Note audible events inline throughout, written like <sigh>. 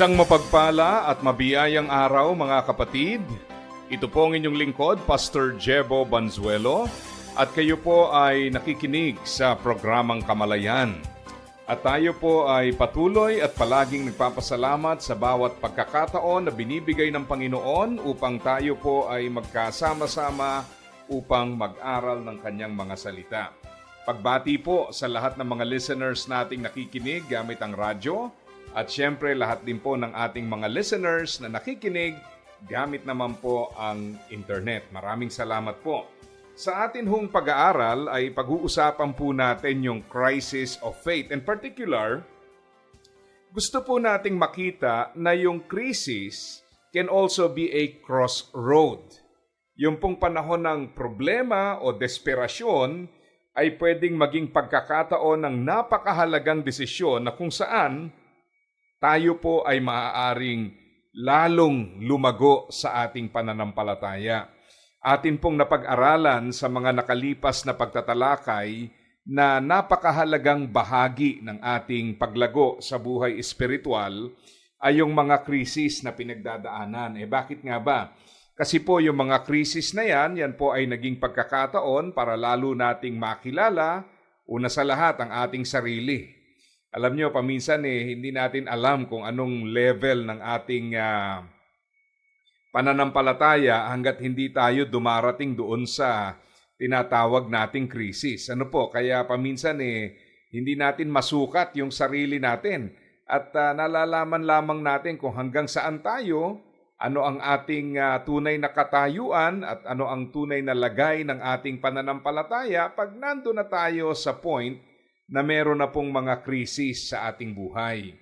Isang mapagpala at mabiyayang araw mga kapatid. Ito po ang inyong lingkod, Pastor Jebo Banzuelo. At kayo po ay nakikinig sa programang Kamalayan. At tayo po ay patuloy at palaging nagpapasalamat sa bawat pagkakataon na binibigay ng Panginoon upang tayo po ay magkasama-sama upang mag-aral ng kanyang mga salita. Pagbati po sa lahat ng mga listeners nating nakikinig gamit ang radyo at syempre lahat din po ng ating mga listeners na nakikinig gamit naman po ang internet. Maraming salamat po. Sa atin hong pag-aaral ay pag-uusapan po natin yung crisis of faith. In particular, gusto po nating makita na yung crisis can also be a crossroad. Yung pong panahon ng problema o desperasyon ay pwedeng maging pagkakataon ng napakahalagang desisyon na kung saan tayo po ay maaaring lalong lumago sa ating pananampalataya. Atin pong napag-aralan sa mga nakalipas na pagtatalakay na napakahalagang bahagi ng ating paglago sa buhay espiritual ay yung mga krisis na pinagdadaanan. Eh bakit nga ba? Kasi po yung mga krisis na yan, yan po ay naging pagkakataon para lalo nating makilala, una sa lahat, ang ating sarili. Alam nyo, paminsan eh, hindi natin alam kung anong level ng ating uh, pananampalataya hanggat hindi tayo dumarating doon sa tinatawag nating krisis. Ano po, kaya paminsan eh, hindi natin masukat yung sarili natin at uh, nalalaman lamang natin kung hanggang saan tayo, ano ang ating uh, tunay na katayuan at ano ang tunay na lagay ng ating pananampalataya pag nando na tayo sa point na meron na pong mga krisis sa ating buhay.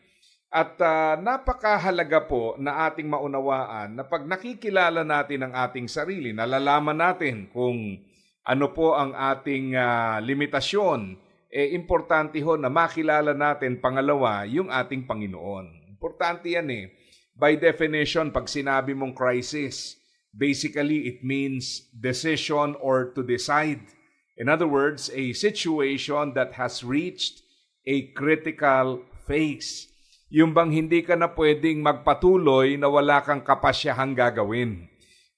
At uh, napakahalaga po na ating maunawaan na pag nakikilala natin ang ating sarili, nalalaman natin kung ano po ang ating uh, limitasyon, eh importante ho na makilala natin pangalawa yung ating Panginoon. Importante yan eh. By definition, pag sinabi mong crisis, basically it means decision or to decide. In other words, a situation that has reached a critical phase yung bang hindi ka na pwedeng magpatuloy na wala kang kapasyahang gagawin.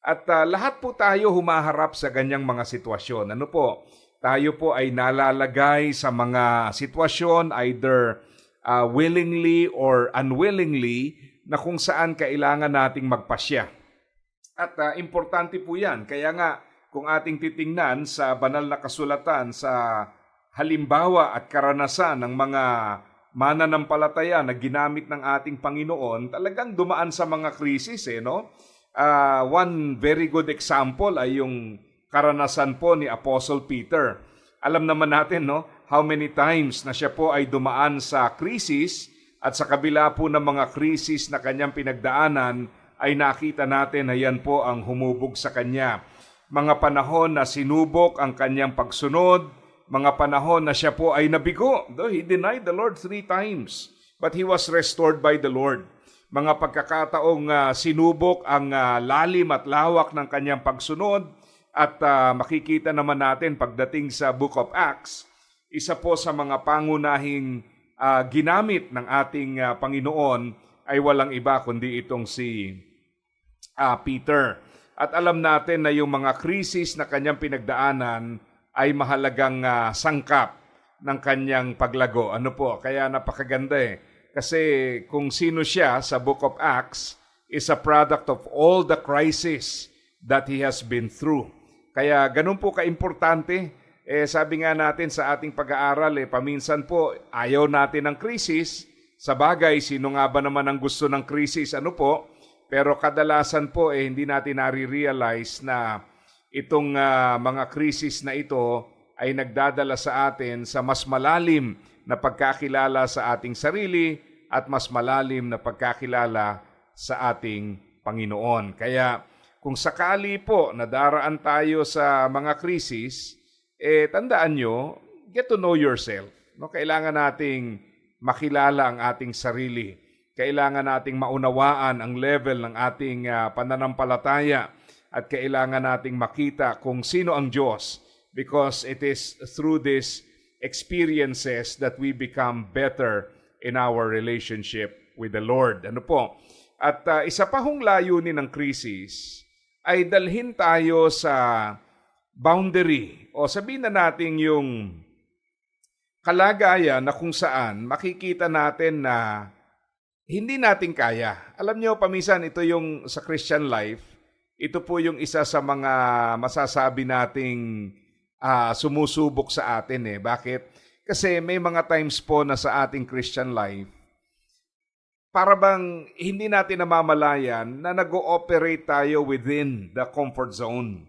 At uh, lahat po tayo humaharap sa ganyang mga sitwasyon. Ano po? Tayo po ay nalalagay sa mga sitwasyon either uh, willingly or unwillingly na kung saan kailangan nating magpasya. At uh, importante po yan. Kaya nga, kung ating titingnan sa banal na kasulatan sa halimbawa at karanasan ng mga mananampalataya na ginamit ng ating Panginoon, talagang dumaan sa mga krisis eh, no? Uh, one very good example ay yung karanasan po ni Apostle Peter. Alam naman natin, no, how many times na siya po ay dumaan sa krisis at sa kabila po ng mga krisis na kanyang pinagdaanan ay nakita natin na yan po ang humubog sa kanya. Mga panahon na sinubok ang kanyang pagsunod, mga panahon na siya po ay nabigo. Though he denied the Lord three times, but he was restored by the Lord. Mga pagkakataong uh, sinubok ang uh, lalim at lawak ng kanyang pagsunod at uh, makikita naman natin pagdating sa Book of Acts, isa po sa mga pangunahing uh, ginamit ng ating uh, Panginoon ay walang iba kundi itong si uh, Peter. At alam natin na yung mga krisis na kanyang pinagdaanan ay mahalagang uh, sangkap ng kanyang paglago. Ano po? Kaya napakaganda eh. Kasi kung sino siya sa Book of Acts is a product of all the crisis that he has been through. Kaya ganun po kaimportante. Eh, sabi nga natin sa ating pag-aaral, eh, paminsan po ayaw natin ng krisis. Sa bagay, sino nga ba naman ang gusto ng krisis? Ano po? Pero kadalasan po, eh, hindi natin nare-realize na itong uh, mga krisis na ito ay nagdadala sa atin sa mas malalim na pagkakilala sa ating sarili at mas malalim na pagkakilala sa ating Panginoon. Kaya kung sakali po nadaraan tayo sa mga krisis, eh tandaan nyo, get to know yourself. No? Kailangan nating makilala ang ating sarili. Kailangan nating maunawaan ang level ng ating ah, pananampalataya at kailangan nating makita kung sino ang Diyos because it is through these experiences that we become better in our relationship with the Lord. Ano po? At ah, isa pa hong layunin ng krisis ay dalhin tayo sa boundary o sabihin na natin yung kalagayan na kung saan makikita natin na hindi natin kaya. Alam nyo, paminsan ito yung sa Christian life, ito po yung isa sa mga masasabi nating ah, sumusubok sa atin eh. Bakit? Kasi may mga times po na sa ating Christian life, para bang hindi natin namamalayan na nag-ooperate tayo within the comfort zone.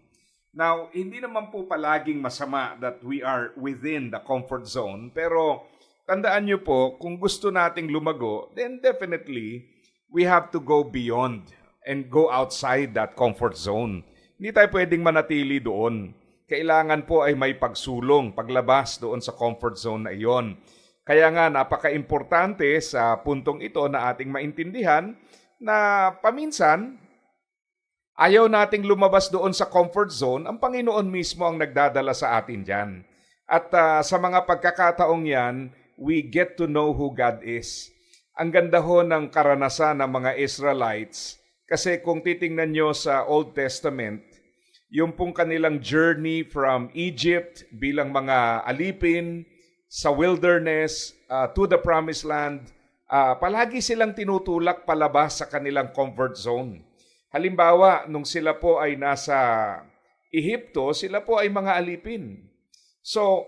Now, hindi naman po palaging masama that we are within the comfort zone, pero tandaan nyo po, kung gusto nating lumago, then definitely we have to go beyond and go outside that comfort zone. Hindi tayo pwedeng manatili doon. Kailangan po ay may pagsulong, paglabas doon sa comfort zone na iyon. Kaya nga napaka-importante sa puntong ito na ating maintindihan na paminsan ayaw nating lumabas doon sa comfort zone, ang Panginoon mismo ang nagdadala sa atin diyan. At ah, sa mga pagkakataong yan, we get to know who God is. Ang ganda ho ng karanasan ng mga Israelites kasi kung titingnan nyo sa Old Testament, yung pong kanilang journey from Egypt bilang mga alipin sa wilderness uh, to the promised land, uh, palagi silang tinutulak palabas sa kanilang comfort zone. Halimbawa, nung sila po ay nasa Ehipto, sila po ay mga alipin. So,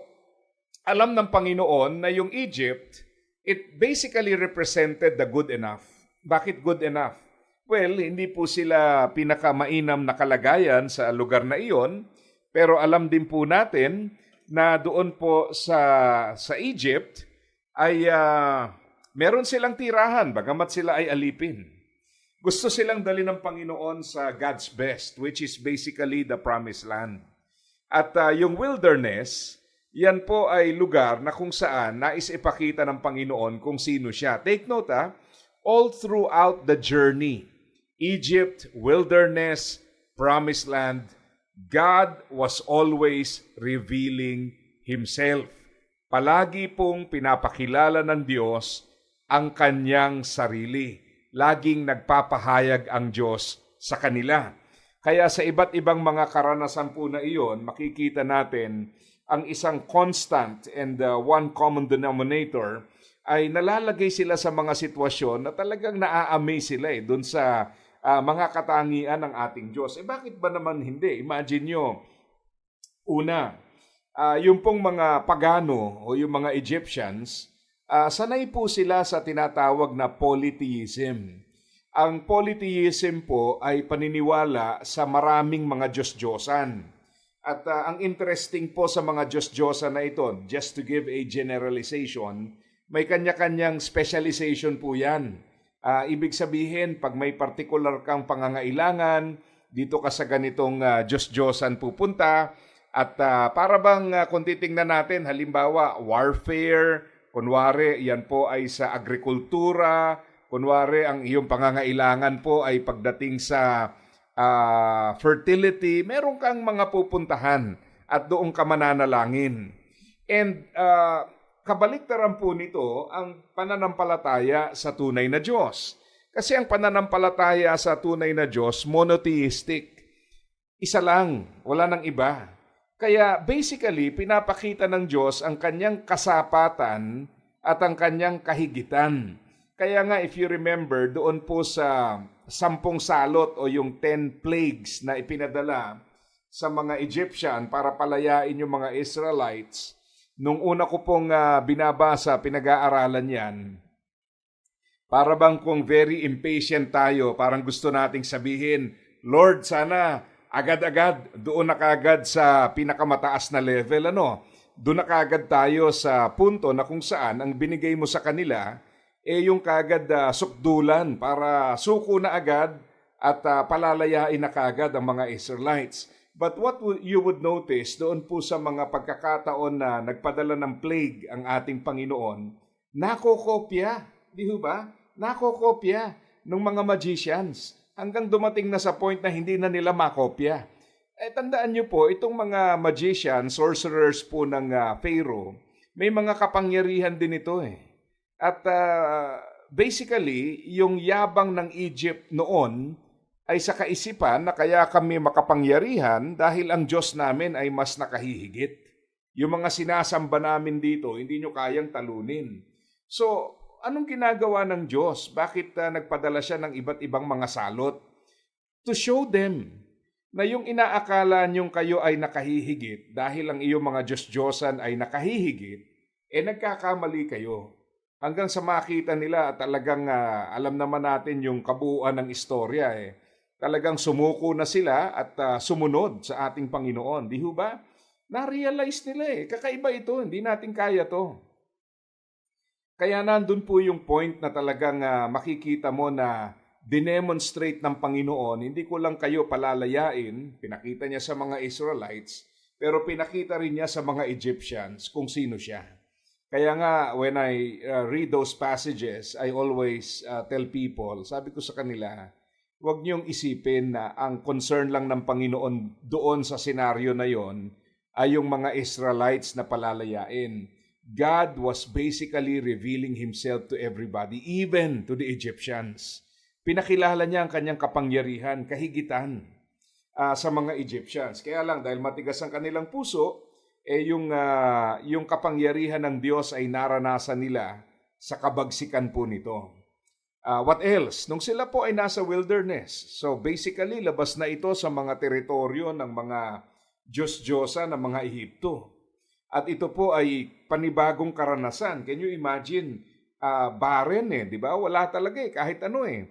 alam ng Panginoon na yung Egypt, it basically represented the good enough. Bakit good enough? Well, hindi po sila pinakamainam na kalagayan sa lugar na iyon, pero alam din po natin na doon po sa sa Egypt ay ah, meron silang tirahan bagamat sila ay alipin. Gusto silang dali ng Panginoon sa God's best, which is basically the promised land. At ah, yung wilderness, yan po ay lugar na kung saan nais ipakita ng Panginoon kung sino siya. Take note ah, all throughout the journey, Egypt, wilderness, promised land, God was always revealing Himself. Palagi pong pinapakilala ng Diyos ang kanyang sarili. Laging nagpapahayag ang Diyos sa kanila. Kaya sa iba't ibang mga karanasan po na iyon, makikita natin ang isang constant and uh, one common denominator ay nalalagay sila sa mga sitwasyon na talagang naa-amaze sila eh, dun sa ah, mga katangian ng ating Diyos. Eh bakit ba naman hindi? Imagine nyo, una, ah, yung pong mga pagano o yung mga Egyptians, ah, sanay po sila sa tinatawag na polytheism. Ang polytheism po ay paniniwala sa maraming mga Diyos-Diyosan. At ah, ang interesting po sa mga Diyos-Diyosan na ito, just to give a generalization, may kanya-kanyang specialization po yan. Ah, ibig sabihin, pag may particular kang pangangailangan, dito ka sa ganitong ah, Diyos-Diyosan pupunta. At ah, para bang ah, kung titingnan natin, halimbawa, warfare, kunwari, yan po ay sa agrikultura, kunwari, ang iyong pangangailangan po ay pagdating sa ah, fertility, meron kang mga pupuntahan at doon ka mananalangin. And ah, kabaliktaran po nito ang pananampalataya sa tunay na Diyos. Kasi ang pananampalataya sa tunay na Diyos, monotheistic. Isa lang, wala nang iba. Kaya basically, pinapakita ng Diyos ang kanyang kasapatan at ang kanyang kahigitan. Kaya nga, if you remember, doon po sa sampung salot o yung ten plagues na ipinadala sa mga Egyptian para palayain yung mga Israelites, Nung una ko pong ah, binabasa, pinag-aaralan yan, para bang kung very impatient tayo, parang gusto nating sabihin, Lord, sana agad-agad doon na kagad sa pinakamataas na level, ano? Doon na kagad tayo sa punto na kung saan ang binigay mo sa kanila, eh yung kagad ah, sukdulan para suko na agad at ah, palalayain na kagad ang mga Israelites. But what you would notice doon po sa mga pagkakataon na nagpadala ng plague ang ating Panginoon, nakokopya, di ba? Nakokopya ng mga magicians hanggang dumating na sa point na hindi na nila makopya. Eh, tandaan niyo po, itong mga magicians, sorcerers po ng ah, Pharaoh, may mga kapangyarihan din ito eh. At ah, basically, yung yabang ng Egypt noon ay sa kaisipan na kaya kami makapangyarihan dahil ang Diyos namin ay mas nakahihigit. Yung mga sinasamba namin dito, hindi nyo kayang talunin. So, anong ginagawa ng Diyos? Bakit ah, nagpadala siya ng iba't ibang mga salot? To show them na yung inaakala niyong kayo ay nakahihigit dahil ang iyong mga Diyos-Diyosan ay nakahihigit, eh nagkakamali kayo. Hanggang sa makita nila talagang ah, alam naman natin yung kabuuan ng istorya eh. Talagang sumuko na sila at ah, sumunod sa ating Panginoon. Di ho ba? Na-realize nila eh. Kakaiba ito. Hindi natin kaya to. Kaya nandun po yung point na talagang ah, makikita mo na dinemonstrate ng Panginoon, hindi ko lang kayo palalayain, pinakita niya sa mga Israelites, pero pinakita rin niya sa mga Egyptians kung sino siya. Kaya nga, when I uh, read those passages, I always uh, tell people, sabi ko sa kanila, huwag niyong isipin na ang concern lang ng Panginoon doon sa senaryo na yon ay yung mga Israelites na palalayain. God was basically revealing Himself to everybody, even to the Egyptians. Pinakilala niya ang kanyang kapangyarihan, kahigitan ah, sa mga Egyptians. Kaya lang, dahil matigas ang kanilang puso, eh yung, ah, yung kapangyarihan ng Diyos ay naranasan nila sa kabagsikan po nito. Ah, what else? Nung sila po ay nasa wilderness, so basically labas na ito sa mga teritoryo ng mga Diyos-Diyosa ng mga Ehipto. At ito po ay panibagong karanasan. Can you imagine? Ah, barren eh, di ba? Wala talaga eh, kahit ano eh.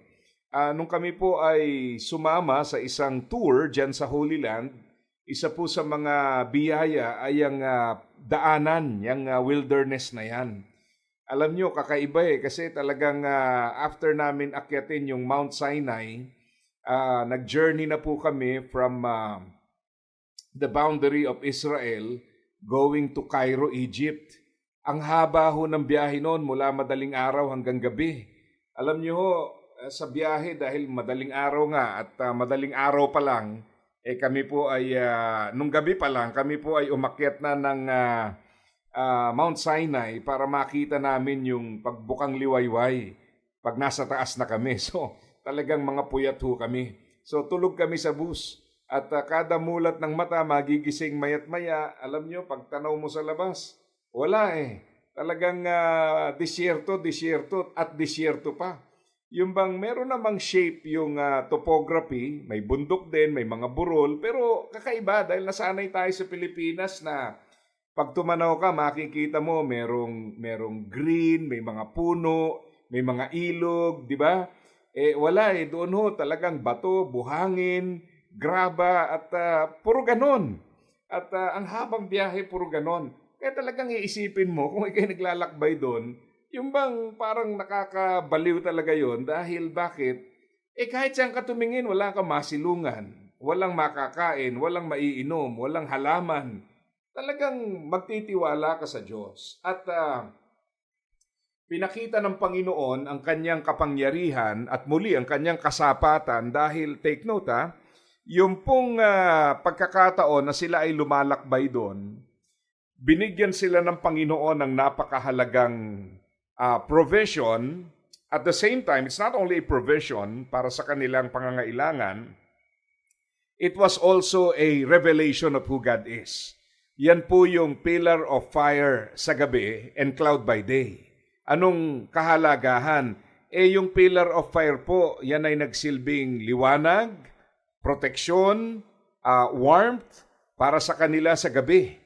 Ah, nung kami po ay sumama sa isang tour dyan sa Holy Land, isa po sa mga biyaya ay ang ah, daanan, yung ah, wilderness na yan. Alam nyo, kakaiba eh, kasi talagang ah, after namin akyatin yung Mount Sinai, ah, nag-journey na po kami from ah, the boundary of Israel going to Cairo, Egypt. Ang haba ho ng biyahe noon mula madaling araw hanggang gabi. Alam niyo ho, eh, sa biyahe dahil madaling araw nga at ah, madaling araw pa lang, eh kami po ay, ah, nung gabi pa lang, kami po ay umakyat na ng ah, ah, Mount Sinai para makita namin yung pagbukang liwayway pag nasa taas na kami. <laughs> So, talagang mga puyat ho kami. So, tulog kami sa bus. At ah, kada mulat ng mata, magigising mayat maya. Alam nyo, pag tanaw mo sa labas, wala eh. Talagang ah, disyerto, disyerto at disyerto pa. Yung bang meron namang shape yung ah, topography, may bundok din, may mga burol, pero kakaiba dahil nasanay tayo sa Pilipinas na pag tumanaw ka, makikita mo merong, merong green, may mga puno, may mga ilog, di ba? Eh wala eh, doon ho talagang bato, buhangin, graba at ah, puro ganon. At ah, ang habang biyahe puro ganon. Kaya talagang iisipin mo kung ikay naglalakbay doon, yung bang parang nakakabaliw talaga yon dahil bakit? Eh kahit saan ka tumingin, wala kang masilungan, walang makakain, walang maiinom, walang halaman. Talagang magtitiwala ka sa Diyos. At ah, pinakita ng Panginoon ang kanyang kapangyarihan at muli ang kanyang kasapatan dahil take note ha, yung pong ah, pagkakataon na sila ay lumalakbay doon, binigyan sila ng Panginoon ng napakahalagang ah, provision. At the same time, it's not only a provision para sa kanilang pangangailangan, it was also a revelation of who God is. Yan po yung pillar of fire sa gabi and cloud by day. Anong kahalagahan? Eh yung pillar of fire po, yan ay nagsilbing liwanag, proteksyon, ah, warmth para sa kanila sa gabi.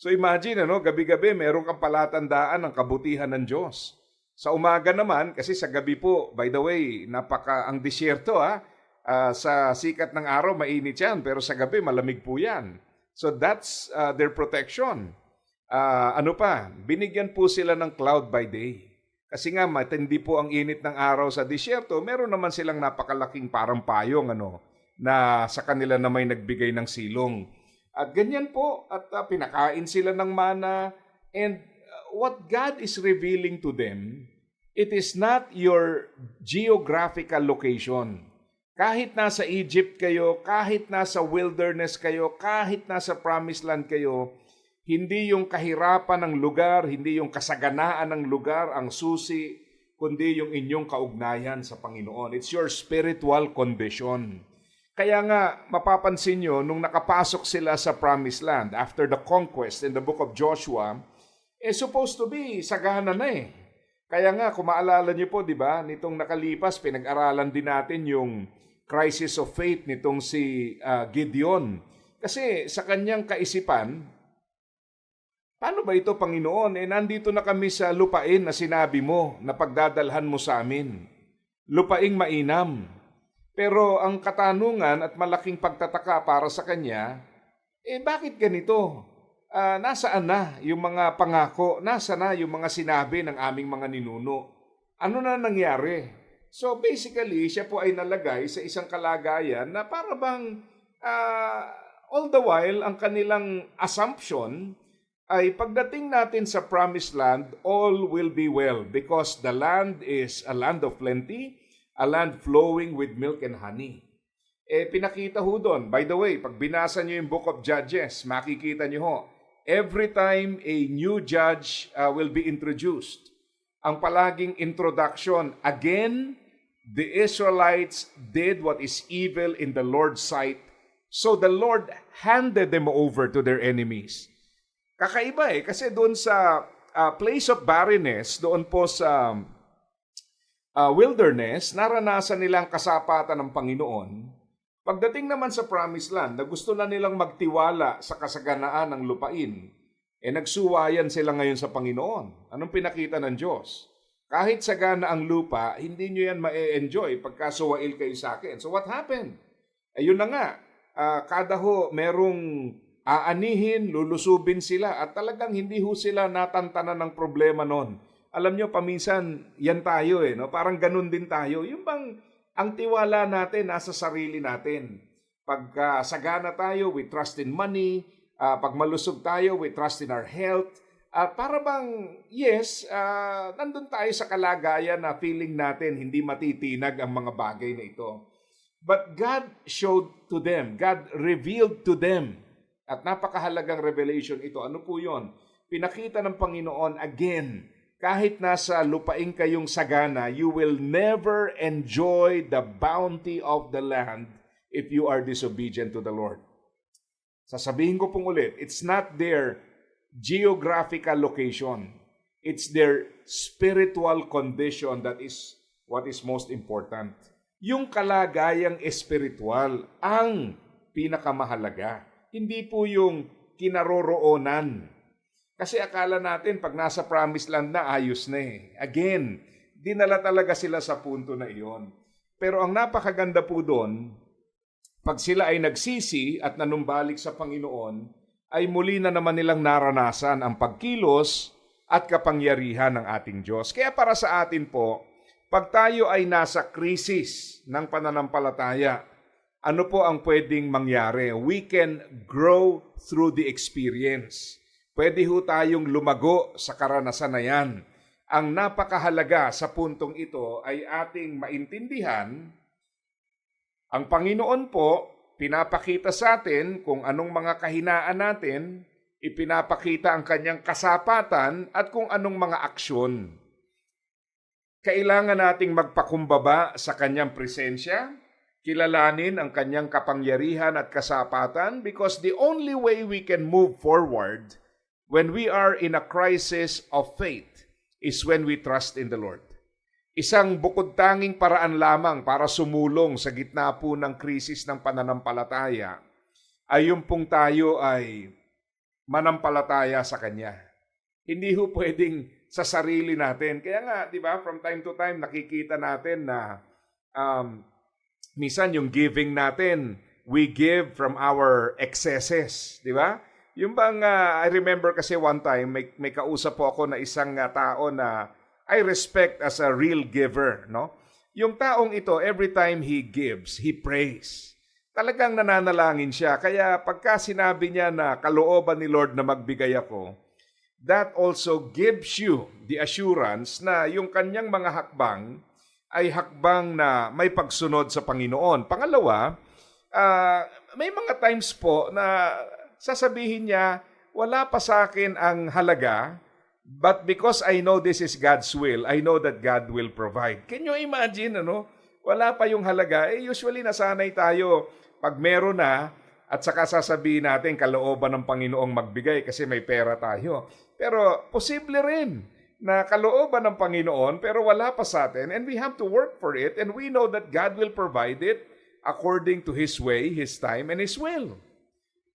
So imagine, ano, gabi-gabi meron kang palatandaan ng kabutihan ng Diyos. Sa umaga naman, kasi sa gabi po, by the way, napaka ang disyerto ha, Ah, sa sikat ng araw mainit yan, pero sa gabi malamig po yan. So that's ah, their protection. Ah, ano pa, binigyan po sila ng cloud by day. Kasi nga matindi po ang init ng araw sa disyerto, meron naman silang napakalaking parang payong ano na sa kanila na may nagbigay ng silong. At ganyan po at ah, pinakain sila ng mana and ah, what God is revealing to them, it is not your geographical location. Kahit nasa Egypt kayo, kahit nasa wilderness kayo, kahit nasa promised land kayo, hindi yung kahirapan ng lugar, hindi yung kasaganaan ng lugar ang susi, kundi yung inyong kaugnayan sa Panginoon. It's your spiritual condition. Kaya nga, mapapansin nyo, nung nakapasok sila sa Promised Land after the conquest in the book of Joshua, eh supposed to be sagana na eh. Kaya nga, kung maalala nyo po, di ba, nitong nakalipas, pinag-aralan din natin yung crisis of faith nitong si ah, Gideon. Kasi sa kanyang kaisipan, paano ba ito, Panginoon? Eh, nandito na kami sa lupain na sinabi mo na pagdadalhan mo sa amin. Lupaing mainam. Pero ang katanungan at malaking pagtataka para sa kanya, eh bakit ganito? Ah, nasaan na yung mga pangako? Nasa na yung mga sinabi ng aming mga ninuno? Ano na nangyari? So basically, siya po ay nalagay sa isang kalagayan na para bang ah, all the while ang kanilang assumption ay pagdating natin sa promised land, all will be well because the land is a land of plenty, a land flowing with milk and honey. Eh, pinakita ho doon. By the way, pag binasa nyo yung Book of Judges, makikita nyo ho, every time a new judge uh, will be introduced, ang palaging introduction, again, the Israelites did what is evil in the Lord's sight, so the Lord handed them over to their enemies. Kakaiba eh, kasi doon sa uh, place of barrenness, doon po sa uh, wilderness, naranasan nilang kasapatan ng Panginoon. Pagdating naman sa promised land, na gusto na nilang magtiwala sa kasaganaan ng lupain, eh nagsuwayan sila ngayon sa Panginoon. Anong pinakita ng Diyos? Kahit sagana ang lupa, hindi nyo yan ma-enjoy pagka suwail kayo sa akin. So what happened? Ayun na nga, ah, kada ho merong aanihin, lulusubin sila at talagang hindi ho sila natantanan ng problema noon. Alam nyo, paminsan, yan tayo eh, no? parang ganun din tayo. Yung bang ang tiwala natin nasa sarili natin. Pag sagana tayo, we trust in money. Ah, pag malusog tayo, we trust in our health. At para bang, yes, ah, nandun tayo sa kalagayan na feeling natin hindi matitinag ang mga bagay na ito. But God showed to them, God revealed to them. At napakahalagang revelation ito. Ano po yon? Pinakita ng Panginoon again, kahit nasa lupaing kayong sagana, you will never enjoy the bounty of the land if you are disobedient to the Lord. Sasabihin ko pong ulit, it's not their geographical location. It's their spiritual condition that is what is most important. Yung kalagayang espiritual ang pinakamahalaga. Hindi po yung kinaroroonan. Kasi akala natin pag nasa promised land na ayos na eh. Again, dinala talaga sila sa punto na iyon. Pero ang napakaganda po doon, pag sila ay nagsisi at nanumbalik sa Panginoon, ay muli na naman nilang naranasan ang pagkilos at kapangyarihan ng ating Diyos. Kaya para sa atin po, pag tayo ay nasa krisis ng pananampalataya, ano po ang pwedeng mangyari? We can grow through the experience. Pwede ho tayong lumago sa karanasan na yan. Ang napakahalaga sa puntong ito ay ating maintindihan ang Panginoon po, pinapakita sa atin kung anong mga kahinaan natin, ipinapakita ang kanyang kasapatan at kung anong mga aksyon. Kailangan nating magpakumbaba sa kanyang presensya, kilalanin ang kanyang kapangyarihan at kasapatan because the only way we can move forward when we are in a crisis of faith is when we trust in the Lord. Isang bukod tanging paraan lamang para sumulong sa gitna po ng krisis ng pananampalataya ay yung pong tayo ay manampalataya sa Kanya. Hindi ho pwedeng sa sarili natin. Kaya nga, di ba, from time to time nakikita natin na um, minsan yung giving natin, we give from our excesses, di ba? Yung bang, uh, I remember kasi one time, may, may kausap po ako na isang uh, tao na I respect as a real giver, no? Yung taong ito, every time he gives, he prays. Talagang nananalangin siya. Kaya pagka sinabi niya na kalooban ni Lord na magbigay ako, that also gives you the assurance na yung kanyang mga hakbang ay hakbang na may pagsunod sa Panginoon. Pangalawa, ah, may mga times po na sasabihin niya, wala pa sa akin ang halaga, but because I know this is God's will, I know that God will provide. Can you imagine, ano? Wala pa yung halaga. Eh, usually nasanay tayo pag meron na, at saka sasabihin natin kalooban ng Panginoong magbigay kasi may pera tayo. Pero posible rin na kalooban ng Panginoon pero wala pa sa atin and we have to work for it and we know that God will provide it according to His way, His time, and His will.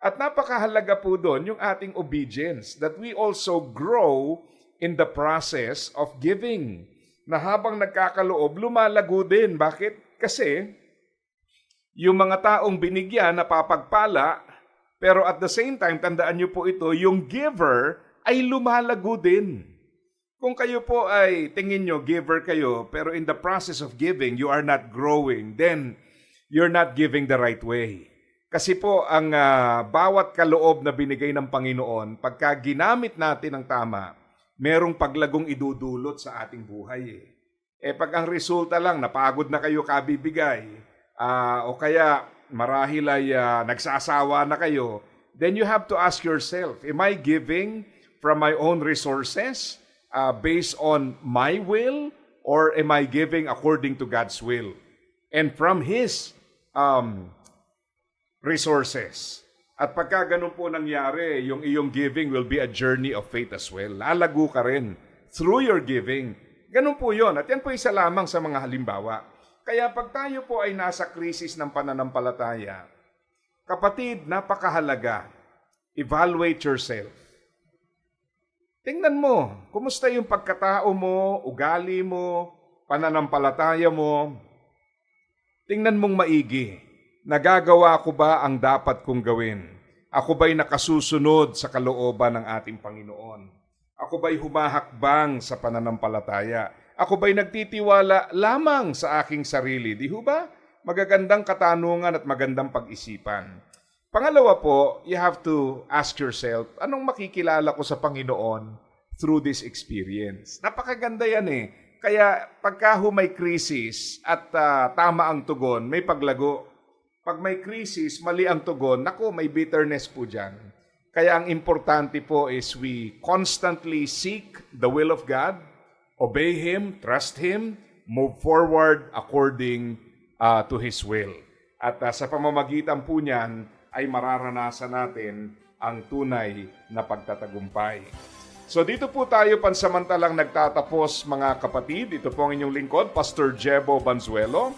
At napakahalaga po doon yung ating obedience that we also grow in the process of giving. Na habang nagkakaloob, lumalago din. Bakit? Kasi yung mga taong binigyan napapagpala, pero at the same time, tandaan niyo po ito, yung giver ay lumalago din. Kung kayo po ay tingin nyo, giver kayo, pero in the process of giving, you are not growing, then you're not giving the right way. Kasi po, ang ah, bawat kaloob na binigay ng Panginoon, pagka ginamit natin ng tama, merong paglagong idudulot sa ating buhay. Eh, eh pag ang resulta lang, napagod na kayo kabibigay, ah, o kaya marahil ay ah, nagsasawa na kayo, then you have to ask yourself, am I giving from my own resources uh, based on my will or am I giving according to God's will and from His um, resources? At pagka ganun po nangyari, yung iyong giving will be a journey of faith as well. Lalago ka rin through your giving. Ganun po yon At yan po isa lamang sa mga halimbawa. Kaya pag tayo po ay nasa krisis ng pananampalataya, kapatid, napakahalaga. Evaluate yourself. Tingnan mo, kumusta yung pagkatao mo, ugali mo, pananampalataya mo. Tingnan mong maigi. Nagagawa ko ba ang dapat kong gawin? Ako ba'y nakasusunod sa kalooban ng ating Panginoon? Ako ba'y humahakbang sa pananampalataya? Ako ba'y nagtitiwala lamang sa aking sarili? Di ho ba? Magagandang katanungan at magandang pag-isipan. Pangalawa po, you have to ask yourself, anong makikilala ko sa Panginoon through this experience? Napakaganda yan eh. Kaya pagka ho may krisis at ah, tama ang tugon, may paglago. Pag may krisis, mali ang tugon, nako, may bitterness po dyan. Kaya ang importante po is we constantly seek the will of God, obey Him, trust Him, move forward according ah, to His will. At ah, sa pamamagitan po niyan, ay mararanasan natin ang tunay na pagtatagumpay. So dito po tayo pansamantalang nagtatapos mga kapatid. Ito po ang inyong lingkod, Pastor Jebo Banzuelo.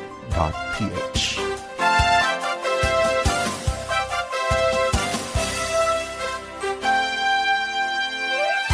www.ph.